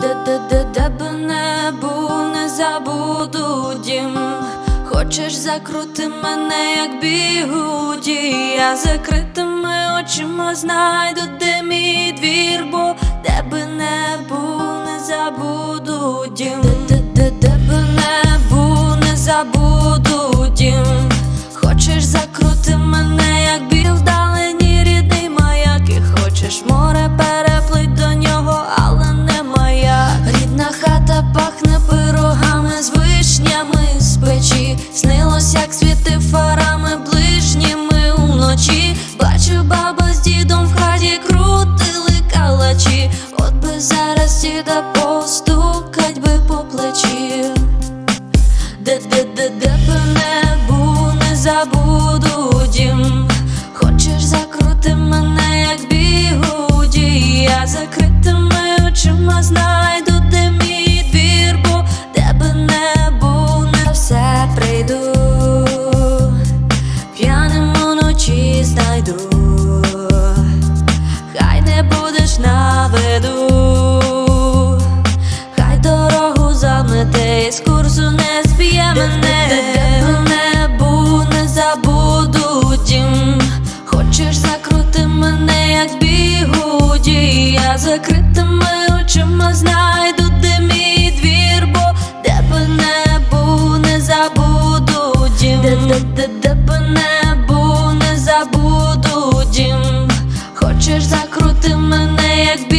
де де де де би не був, не забуду дім. Хочеш закрути мене, як бігуді, я закритими очима знайду, де мій двір, бо де би не був, не забуду дім. Де не був. Хочеш закрути мене, як біл вдалині рідний маяк І хочеш море переплить печі Снилось, як світи фарами ближніми уночі. Бачу, баба з дідом в хаті крутили калачі. От би зараз діда постукать би по плечі. Де де де де би не був, не забуду дім. Хочеш закрути мене, як бігуді, я закритими очима знайду, замете з курсу не зб'є мене. Не був, не забуду дім. Хочеш закрути мене, як бігуді Я закритими очима знайду, де мій двір. Бо де би не забуду де би не забуду дім. Хочеш закрути мене, як бігуді,